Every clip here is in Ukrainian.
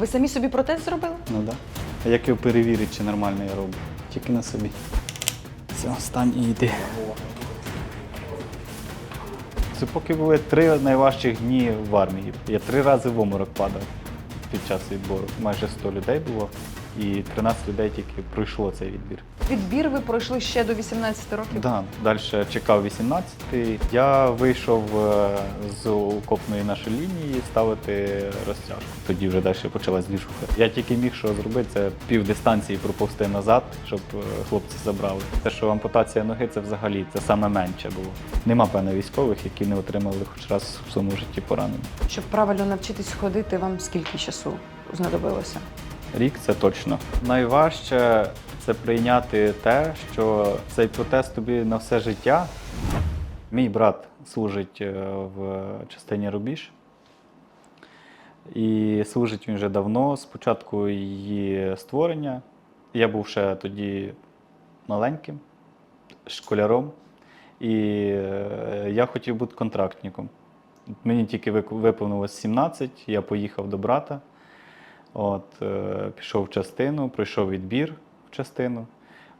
Ви самі собі протез зробили? Ну так. А як його перевірити, чи нормально я роблю? Тільки на собі. Все, стань і йди. Це поки були три найважчих дні в армії. Я три рази в оморок падав під час відбору. Майже 100 людей було, і 13 людей тільки пройшло цей відбір. Відбір ви пройшли ще до 18 років. Да, далі чекав 18-й. Я вийшов е, з окопної нашої лінії ставити розтяжку. Тоді вже далі почалась двіжуха. Я тільки міг що зробити, це пів дистанції проповзти назад, щоб е, хлопці забрали. Те, що ампутація ноги, це взагалі це саме менше було. Нема певно військових, які не отримали хоч раз в своєму житті поранення. Щоб правильно навчитись ходити, вам скільки часу знадобилося? Рік це точно. Найважче це прийняти те, що цей протез тобі на все життя. Мій брат служить е, в частині Рубіж. І служить він вже давно, з початку її створення. Я був ще тоді маленьким, школяром, і е, я хотів бути контрактником. Мені тільки виповнилось 17, я поїхав до брата. От, е, пішов в частину, пройшов відбір в частину.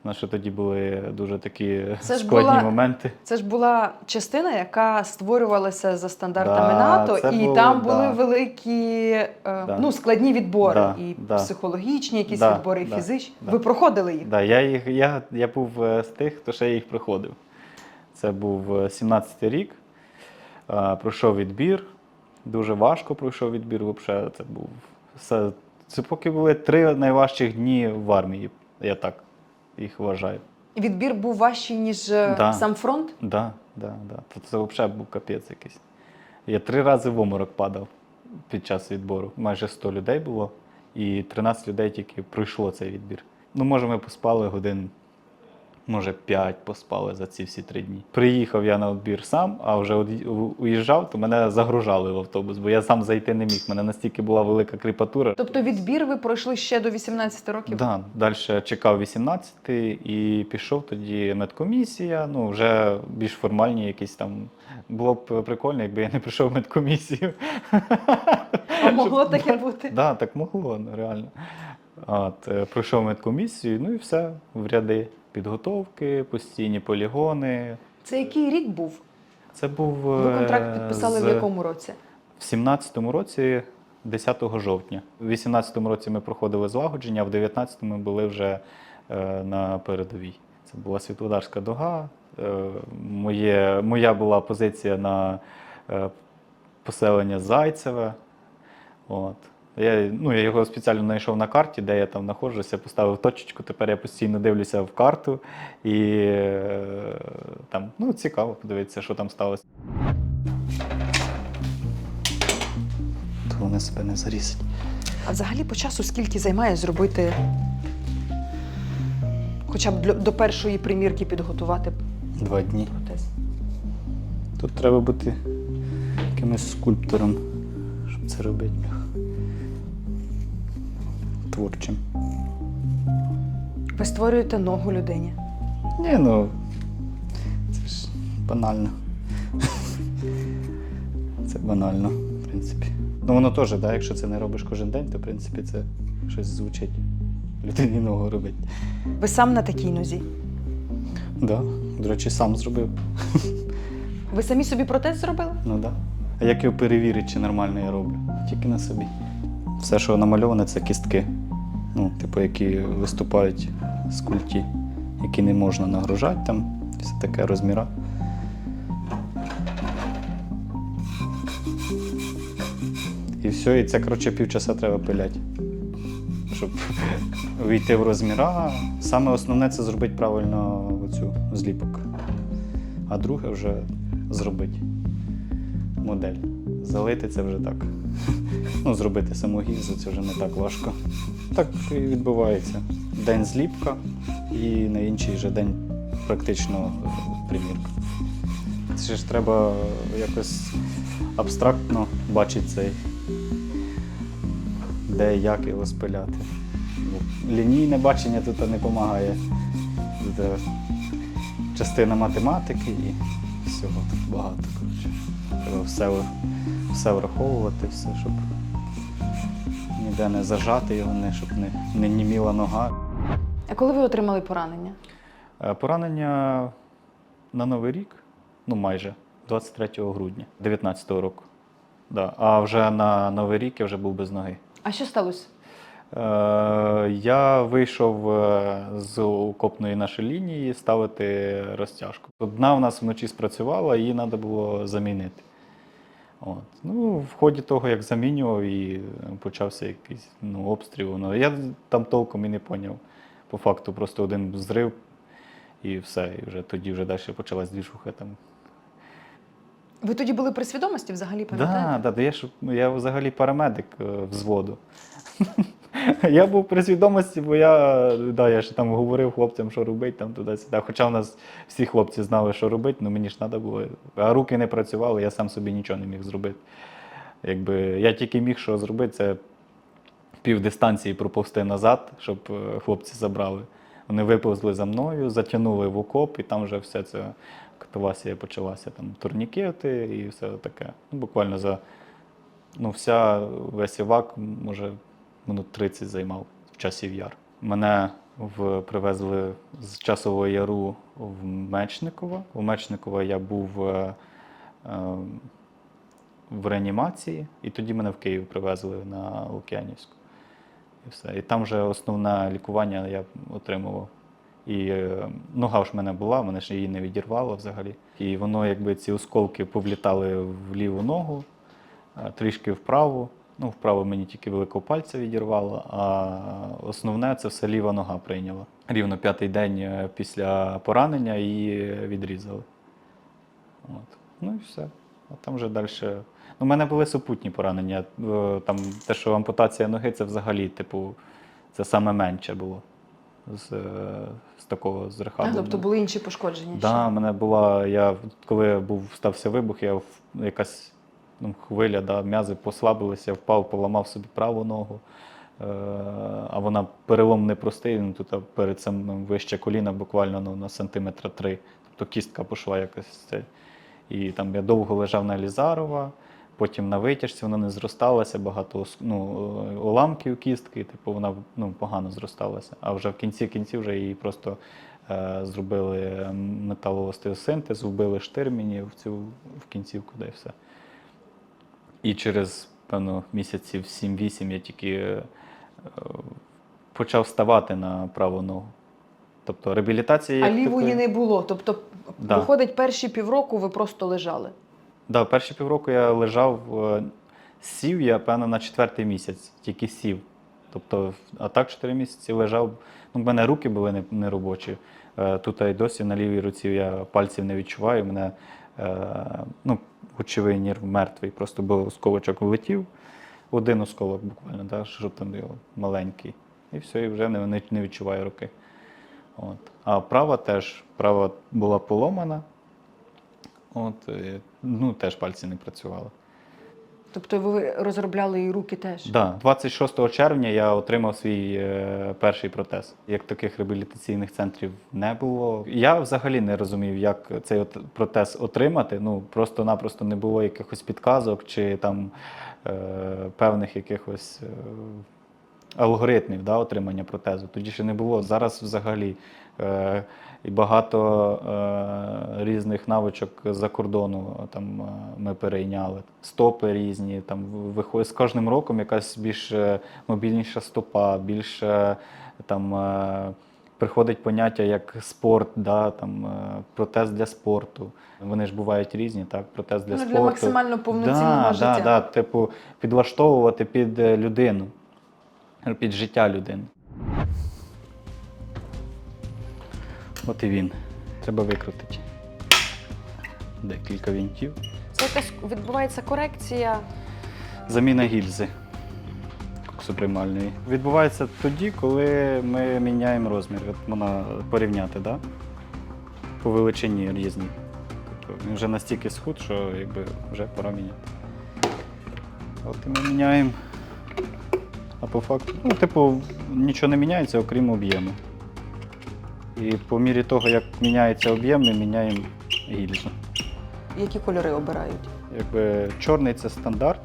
У нас ще тоді були дуже такі Це складні була- моменти. Це ж була частина, яка створювалася за стандартами Да, НАТО, і було, там були да. великі е, Да. ну, складні відбори, Да, і да. психологічні якісь Да, відбори, і да, фізичні. да. Ви проходили їх. Да, я, їх, я, я був е, з тих, хто ще їх проходив. Це був е, 17-й рік. Е, Пройшов відбір. Дуже важко пройшов відбір. Взагалі, це був все. Це поки були три найважчих дні в армії. Я так їх вважаю. Відбір був важчий, ніж е, Да. сам фронт. Да, да, да. Це взагалі був капець якийсь. Я три рази в оморок падав під час відбору. Майже 100 людей було, і 13 людей тільки пройшло цей відбір. Ну, може, ми поспали годин, може, 5 поспали за ці всі три дні. Приїхав я на відбір сам, а вже уїжджав, то мене загружали в автобус, бо я сам зайти не міг. Мене настільки була велика кріпатура. Тобто відбір ви пройшли ще до 18 років. Да, далі чекав 18 і пішов тоді медкомісія. Ну, вже більш формальні якісь там. Було б прикольно, якби я не прийшов в медкомісію. А могло таке бути? Да, так могло, ну, реально. От, е, пройшов медкомісію, ну і все, в ряди підготовки, постійні полігони. Це який рік був? Це був Ви е, контракт підписали з- в якому році? в 17-му році, 10 жовтня. У 18-му році ми проходили злагодження, а в 19-му ми були вже е, на передовій. Це була Світлодарська дога. Е, моє, моя була позиція на поселення Зайцеве. От. Я, ну, я його спеціально знайшов на карті, де я там знаходжуся, поставив точечку. Тепер я постійно дивлюся в карту і е, там ну, цікаво подивитися, що там сталося. То вони себе не зарізать. А взагалі по часу скільки займає зробити хоча б до першої примірки підготувати Два дні. протез? Тут треба бути якимось скульптором, це робити. Творчим. Ви створюєте ногу людині. Ні, ну це ж банально. Це банально, в принципі. Ну воно теж, да, якщо це не робиш кожен день, то в принципі це щось звучить. Людині ногу робить. Ви сам на такій нозі. Да. До речі, сам зробив. Ви самі собі протез зробили? Ну так. Да. А як його перевірити, чи нормально я роблю? Тільки на собі. Все, що намальоване, це кістки. Ну, типу, які виступають з культі, які не можна нагружати там, все таке розміра. І все, і це, коротше, півчаса треба пиляти. Щоб вийти в розміра. Саме основне це зробити правильно оцю зліпок. А друге вже зробити модель. Залити це вже так. Ну, зробити саму це вже не так важко. Так і відбувається. День зліпка і на інший же день практично е, примірка. Це ж треба якось абстрактно бачити цей, де як його спиляти. Лінійне бачення тут не допомагає. Тут е, частина математики і всього тут багато. Коротше. Все, все враховувати, все, щоб ніде не зажати його, не, щоб не, не німіла нога. А коли ви отримали поранення? Е, Поранення на Новий рік, ну майже 23 грудня 19-го року. Да. А вже на Новий рік я вже був без ноги. А що сталося? Е, я вийшов е, з окопної нашої лінії ставити розтяжку. Одна в нас вночі спрацювала, її треба було замінити. От. Ну, в ході того, як замінював, і почався якийсь ну, обстріл. Ну, я там толком і не поняв. По факту просто один зрив і все. І вже тоді вже далі почалась двіжуха там. Ви тоді були при свідомості взагалі, пам'ятаєте? Так, да, да, я, ж, я взагалі парамедик е, взводу. я був при свідомості, бо я, да, я ж там говорив хлопцям, що робити там туди-сюди. Хоча в нас всі хлопці знали, що робити, але мені ж треба було. А руки не працювали, я сам собі нічого не міг зробити. Якби, я тільки міг що зробити, це пів дистанції проповзти назад, щоб е, хлопці забрали. Вони виповзли за мною, затягнули в окоп, і там вже все це катавасія почалася. Там турнікети і все таке. Ну, буквально за ну, вся весь івак, може, минут 30 займав в часів яр. Мене в, привезли з часового яру в Мечникова. У Мечникова я був е, е, в реанімації, і тоді мене в Київ привезли на Лук'янівську. І все. І там вже основне лікування я отримував. І е, нога ж в мене була, мене ж її не відірвало взагалі. І воно, якби ці осколки повлітали в ліву ногу, е, трішки вправо. Ну, вправо мені тільки великого пальця відірвало, а основне це все ліва нога прийняла. Рівно п'ятий день е, після поранення її відрізали. От. Ну і все. А там вже далі. Ну, у мене були супутні поранення. Е, Там те, що ампутація ноги, це взагалі, типу, це саме менше було з, е, з такого з А, тобто були інші пошкодження? ще? Да, мене була. Я коли був стався вибух, я якась ну, хвиля, да, м'язи послабилися, впав, поламав собі праву ногу. Е, а вона перелом непростий, ну, тут перед цим ну, вище коліна буквально ну, на сантиметра три. Тобто кістка пішла якось. І там я довго лежав на Лізарова, потім на витяжці вона не зросталася, багато ну, е, уламків кістки, типу вона ну, погано зросталася. А вже в кінці кінців вже її просто е, зробили металоостеосинтез, вбили штирміні в цю в кінцівку, де все. І через, певно, місяців 7-8 я тільки е, почав ставати на праву ногу. Тобто реабілітація А лівої такої- не було. Тобто, Да. виходить, перші півроку ви просто лежали. Да, перші півроку я лежав, е, сів я, певно, на четвертий місяць, тільки сів. Тобто, а так чотири місяці лежав. Ну, в мене руки були не, не робочі. Е, Тут і досі на лівій руці я пальців не відчуваю. Мене ну, очевий нерв мертвий. Просто був осколочок влетів. Один осколок буквально, да, що там його маленький. І все, і вже не, не, відчуває руки. От. А права теж, права була поломана. От, е, ну, теж пальці не працювали. Тобто ви розробляли і руки теж. Да, 26 червня я отримав свій е, перший протез. Як таких реабілітаційних центрів не було. Я взагалі не розумів, як цей от протез отримати. Ну просто-напросто не було якихось підказок чи там е, певних якихось. Е, Алгоритмів да, отримання протезу. Тоді ще не було. Зараз взагалі е, і багато е, різних навичок за кордону там, е, ми перейняли. Стопи різні. Там, виходить, з кожним роком якась більш е, мобільніша стопа, більш е, там, е, приходить поняття як спорт, да, там, е, протез для спорту. Вони ж бувають різні, так? Протез для Ну, спорту. для максимально повноцінного да, життя. Да, да, типу, підлаштовувати під е, людину, під життя людини. От і він. Треба викрутити. Декілька вінтів. Це якась відбувається корекція. Заміна гільзи коксоприймальної. Відбувається тоді, коли ми міняємо розмір. От можна порівняти, да? по величині різні. Тобто він вже настільки схуд, що якби вже пора міняти. От і ми міняємо. А по факту, ну, типу, нічого не міняється, окрім об'єму. І по мірі того, як міняється об'єм, ми міняємо гільзу. Які кольори обирають? Якби чорний це стандарт,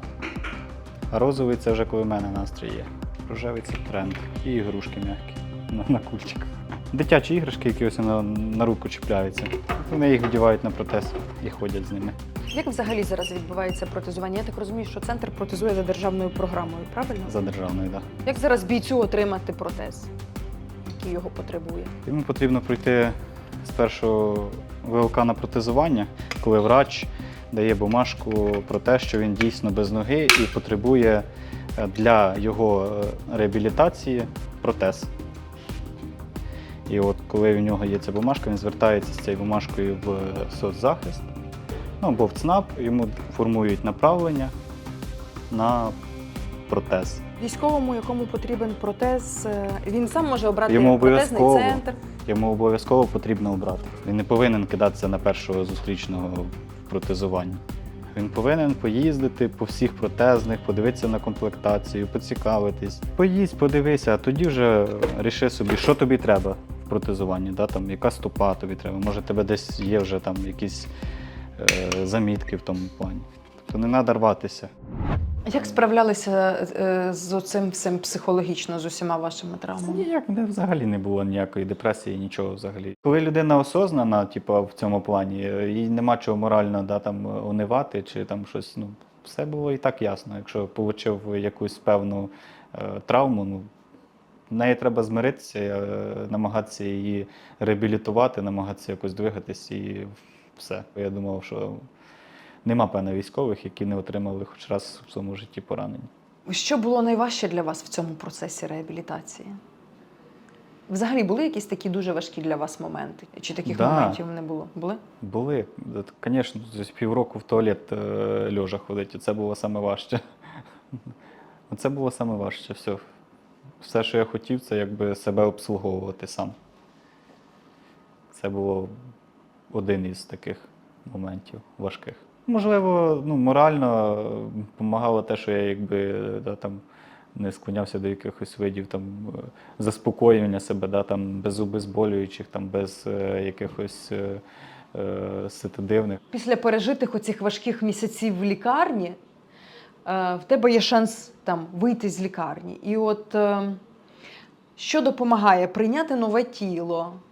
а розовий це вже коли в мене настрій є. Рожевий це тренд. І ігрушки м'які на, на кульчиках. Дитячі іграшки, які ось на, на руку чіпляються. Вони їх вдівають на протез і ходять з ними. Як взагалі зараз відбувається протезування? Я так розумію, що центр протезує за державною програмою, правильно? За державною, так. Як зараз бійцю отримати протез, який його потребує? Йому потрібно пройти спершу ВЛК на протезування, коли врач дає бумажку про те, що він дійсно без ноги і потребує е, для його е, реабілітації протез. І от коли в нього є ця бумажка, він звертається з цією бумажкою в соцзахист, ну або в ЦНАП, йому формують направлення на протез. Військовому, якому потрібен протез, е, він сам може обрати Йому протезний центр. Йому обов'язково потрібно обрати. Він не повинен кидатися на першого зустрічного в протезуванні. Він повинен поїздити по всіх протезних, подивитися на комплектацію, поцікавитись. Поїздь, подивися, а тоді вже ріши собі, що тобі треба в протезуванні, да? там, яка стопа тобі треба. Може, тебе десь є вже там якісь замітки в тому плані. Тобто не треба рватися. Як справлялися е, з оцим всім психологічно, з усіма вашими травмами? Ніяк не взагалі не було ніякої депресії, нічого взагалі. Коли людина осознана, типу, в цьому плані, е, їй нема чого морально да, там, унивати чи там щось. Ну, все було і так ясно. Якщо отримав якусь певну е, травму, ну, в неї треба змиритися, е, намагатися її реабілітувати, намагатися якось двигатись і все. Я думав, що нема певно військових, які не отримали хоч раз в своєму житті поранення. Що було найважче для вас в цьому процесі реабілітації? Взагалі були якісь такі дуже важкі для вас моменти? Чи таких Да. моментів не було? Були? Були. Звісно, півроку в туалет е, льожа ходити. Це було саме важче. Це було саме важче. Все. Все, що я хотів, це якби себе обслуговувати сам. Це було один із таких моментів важких. Можливо, ну, морально допомагало те, що я якби да, там, не склонявся до якихось видів там, е, заспокоювання себе, да, там, без обезболюючих, там, без е, якихось е, е, сетидивних. Після пережитих оцих важких місяців в лікарні е, в тебе є шанс там вийти з лікарні. І от е, що допомагає прийняти нове тіло, е,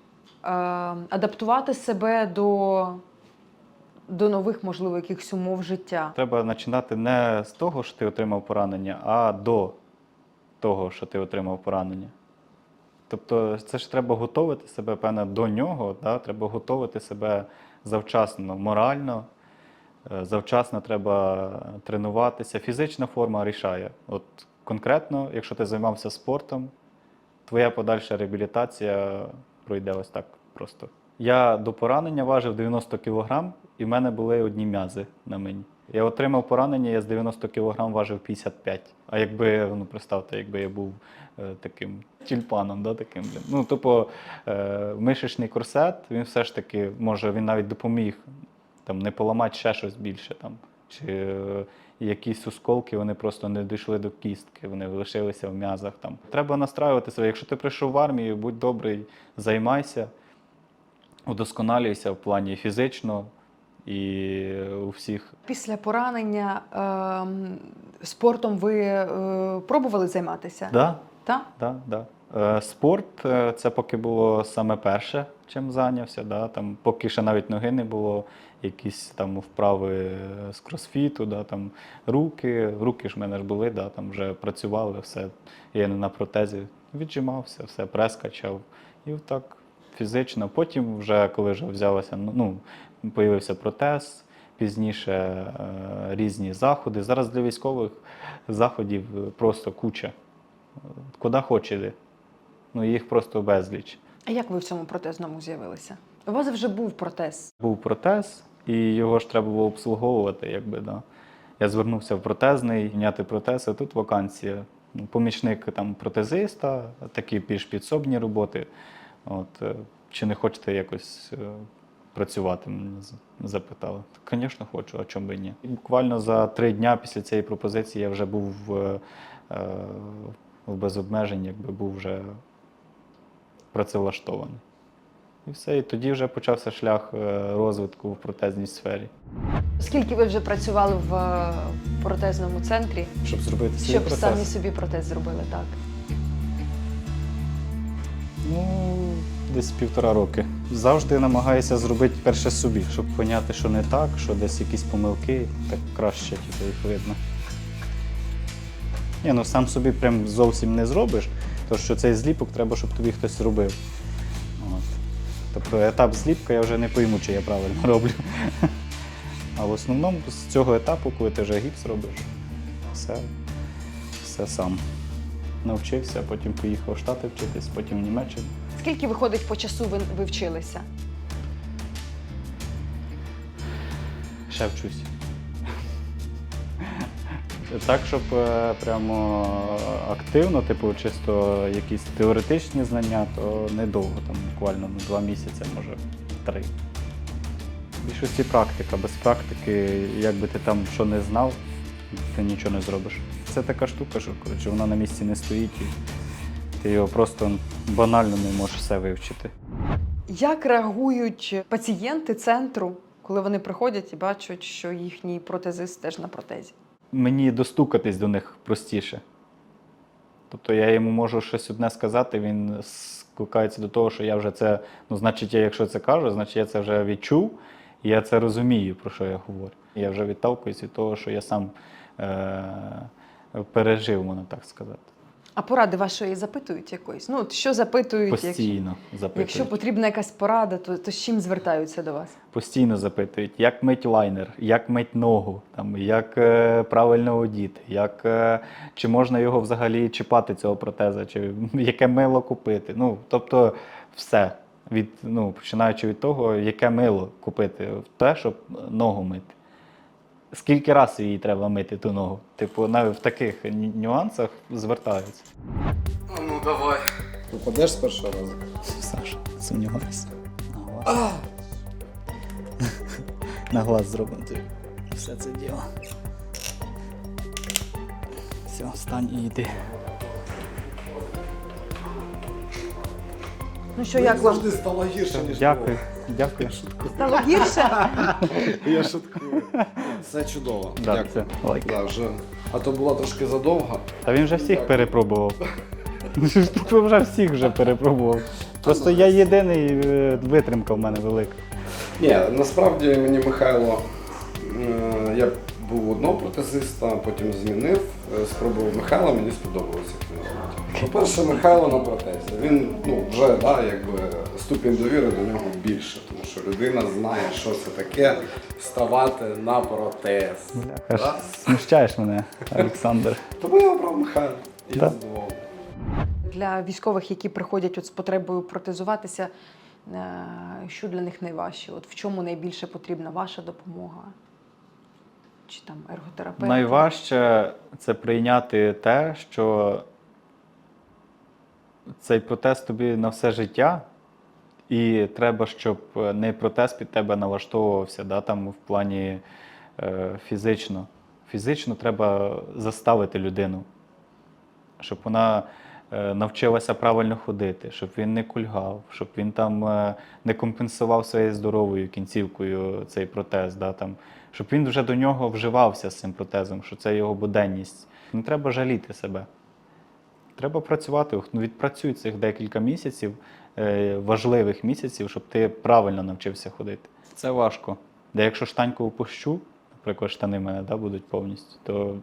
адаптувати себе до, до нових, можливо, якихось умов життя. Треба починати не з того, що ти отримав поранення, а до того, що ти отримав поранення. Тобто, це ж треба готувати себе, певно, до нього, да? треба готувати себе завчасно, морально, е, завчасно треба тренуватися. Фізична форма рішає. От конкретно, якщо ти займався спортом, твоя подальша реабілітація пройде ось так просто. Я до поранення важив 90 кг, і в мене були одні м'язи на мені. Я отримав поранення, я з 90 кг важив 55. А якби, ну представте, якби я був е, таким тюльпаном, да, таким. блін. Ну, тобто, е, мишечний корсет, він все ж таки, може, він навіть допоміг там, не поламати ще щось більше. Там, чи е, якісь осколки вони просто не дійшли до кістки, вони лишилися в м'язах. Там. Треба настраювати себе. Якщо ти прийшов в армію, будь добрий, займайся, удосконалюйся в плані фізично і у всіх. Після поранення ем, спортом ви е, пробували займатися? Да, Так? да, да. Е, Спорт е, це поки було саме перше, чим зайнявся. Да? Там, поки ще навіть ноги не було, якісь там вправи з кросфіту, да? там, руки. Руки ж в мене ж були, да? там вже працювали, все. Я не на протезі віджимався, все, прес. І так фізично. Потім, вже коли вже взялося, ну, ну, появився протез, пізніше е, різні заходи. Зараз для військових заходів просто куча. Куди хоч іди. Ну, їх просто безліч. А як ви в цьому протезному з'явилися? У вас вже був протез. Був протез, і його ж треба було обслуговувати. Якби, да. Я звернувся в протезний, міняти протез, а тут вакансія. Ну, Помічник там, протезиста, такі більш підсобні роботи. От, е, чи не хочете якось е, працювати? Мене запитали. Звісно, хочу, а чому б і ні. І буквально за три дня після цієї пропозиції я вже був в, е, в безобмеженні, якби був вже працевлаштований. І все, і тоді вже почався шлях е, розвитку в протезній сфері. Скільки ви вже працювали в е, протезному центрі, Щоб зробити свій щоб процес. самі собі протез зробили так? Ну, десь півтора роки. Завжди намагаюся зробити перше собі, щоб поняти, що не так, що десь якісь помилки, так краще типу, їх видно. Ні, ну сам собі прям зовсім не зробиш, тому що цей зліпок треба, щоб тобі хтось робив. От. Тобто етап зліпка я вже не пойму, чи я правильно роблю. А в основному з цього етапу, коли ти вже гіпс робиш, все, все сам. Навчився, потім поїхав в Штати вчитись, потім в Німеччину. Скільки виходить по часу ви, ви вчилися? Ще вчусь. Так, щоб е, прямо активно, типу, чисто якісь теоретичні знання, то недовго, там буквально ну, два місяці, може три. Більшості практика. Без практики, як би ти там що не знав, ти нічого не зробиш. Це така штука, що коротше, вона на місці не стоїть, і ти його просто банально не можеш все вивчити. Як реагують пацієнти центру, коли вони приходять і бачать, що їхній протезист теж на протезі? Мені достукатись до них простіше. Тобто я йому можу щось одне сказати, він скликається до того, що я вже це, ну, значить, я якщо це кажу, значить я це вже відчув, і я це розумію, про що я говорю. Я вже відталкуюсь від того, що я сам е- пережив, можна так сказати. А поради вашої запитують якоїсь? Ну, от що запитують, якщо, Постійно запитують. якщо потрібна якась порада, то, то з чим звертаються до вас? Постійно запитують, як мить лайнер, як мить ногу, там, як е, правильно одіти, як, е, чи можна його взагалі чіпати, цього протеза, чи яке мило купити. Ну, тобто все. Від, ну, починаючи від того, яке мило купити, те, щоб ногу мити. Скільки разів її треба мити ту ногу? Типу, навіть в таких нюансах звертаються. Ну давай. Попадеш з першого разу? Саша, сумніваюся. На глаз. На глаз зробимо тобі все це діло. Все, встань і йди. Ну що, як вам? завжди стало гірше, ніж Дякую, дякую. Стало гірше? Я шуткую. Це чудово. Да, Дякую. це лайк. Да, вже. А то була трошки задовга. Та він вже всіх перепробував. Тут вже всіх вже перепробував. Просто я єдиний е, витримка в мене велика. Ні, насправді мені Михайло. е, Я був одного протезиста, потім змінив, е, спробував Михайла, мені сподобалося. По-перше, Михайло на протезі. Він ну, вже да, якби, ступінь довіри до нього більше, тому що людина знає, що це таке вставати на протез. Смущаєш мене, Олександр. Тому я обрав Михайла. Я Да. задоволений. Для військових, які приходять от з потребою протезуватися, е, що для них найважче? От в чому найбільше потрібна ваша допомога? Чи там ерготерапевт? Найважче це прийняти те, що цей протез тобі на все життя, і треба, щоб не протез під тебе налаштовувався, да, там в плані е, фізично. Фізично треба заставити людину, щоб вона е, навчилася правильно ходити, щоб він не кульгав, щоб він там е, не компенсував своєю здоровою кінцівкою цей протез, да, там, щоб він вже до нього вживався з цим протезом, що це його буденність. Не треба жаліти себе. Треба працювати, ну, відпрацюй цих декілька місяців, е, важливих місяців, щоб ти правильно навчився ходити. Це важко. Де якщо штаньку опущу, наприклад, штани в мене да, будуть повністю, то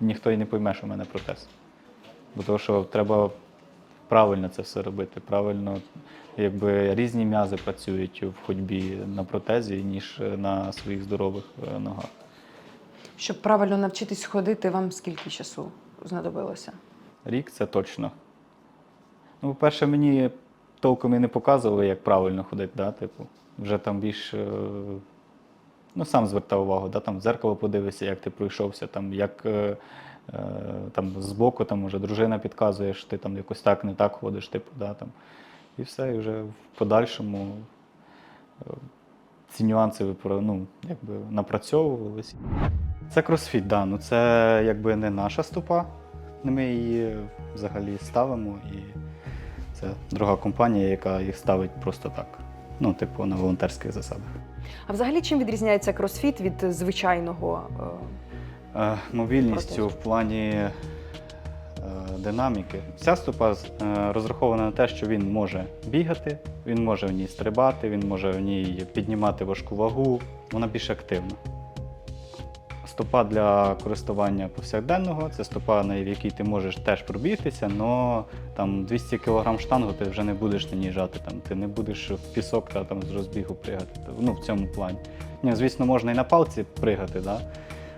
ніхто і не пойме, що в мене протез. Бо того, що треба правильно це все робити. Правильно, якби різні м'язи працюють в ходьбі на протезі, ніж на своїх здорових е, ногах. Щоб правильно навчитись ходити, вам скільки часу знадобилося? Рік це точно. Ну, по-перше, мені толком і не показували, як правильно ходити, да? типу, вже там більш. Ну, сам звертав увагу, да? там в зеркало подивишся, як ти пройшовся, там, як е, е, там, збоку там, може, дружина підказує, що ти там якось так, не так ходиш, типу, да? там. І все, і вже в подальшому е, ці нюанси ну, якби напрацьовувалися. Це кросфіт, да. ну це якби не наша стопа. Ми її взагалі ставимо, і це друга компанія, яка їх ставить просто так. Ну, типу, на волонтерських засадах. А взагалі чим відрізняється кросфіт від звичайного? е, Е, Мобільністю Протез. в плані е, динаміки. Ця стопа е, розрахована на те, що він може бігати, він може в ній стрибати, він може в ній піднімати важку вагу, вона більш активна. Стопа для користування повсякденного це стопа, на якій ти можеш теж пробігтися, але там 200 кг штангу ти вже не будеш на ній жати, там, ти не будеш в пісок та там з розбігу пригати. Ну, в цьому плані. Ні, звісно, можна і на палці пригати, да?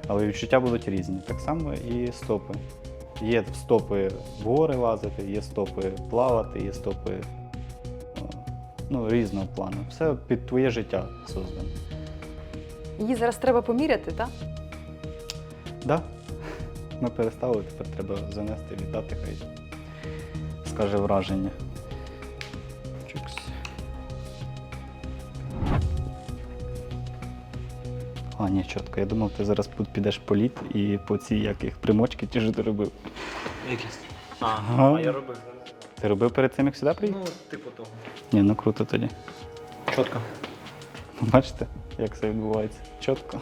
але відчуття будуть різні. Так само і стопи. Є стопи в гори лазити, є стопи плавати, є стопи ну, різного плану. Все під твоє життя создано. Її зараз треба поміряти, так? Да. Ми переставили, тепер треба занести, віддати, хай скаже враження. Чукс. А, ні, чітко. Я думав, ти зараз підеш по лід і по цій яких примочки ті ж ти робив. Якісь. А, Ага. а я робив. Ти робив перед цим, як сюди приїхав? Ну, типу того. Ні, ну круто тоді. Чітко. Бачите, як це відбувається? Чітко.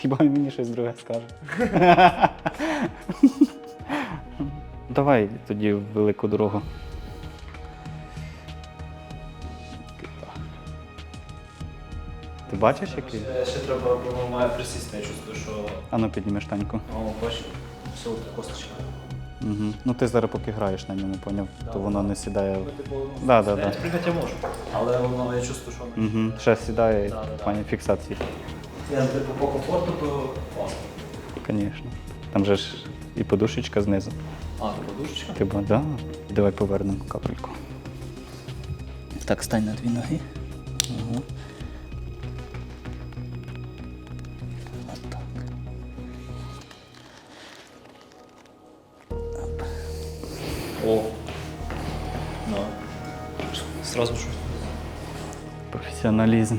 Хіба він мені щось друге скаже? Давай тоді в велику дорогу. Ти бачиш який? Ще, ще треба, бо має присісти, я чувствую, що Ану піднімеш таньку. О, бачиш, все, косточка. Угу. Ну ти зараз поки граєш на ньому, поняв, то воно не сідає. Ну, типу, Да, да, да. я можу. Але воно, я чувствую, що воно. Угу. Ще сідає Да, да, в да. плані фіксації. Я, типу, по комфорту, то класно. Звісно. Там же ж і подушечка знизу. А, то подушечка? Ти б, да. Давай повернемо капельку. Так, стань на дві ноги. Ага. Отак. О. Ну. Сразу чувствую. Професіоналізм.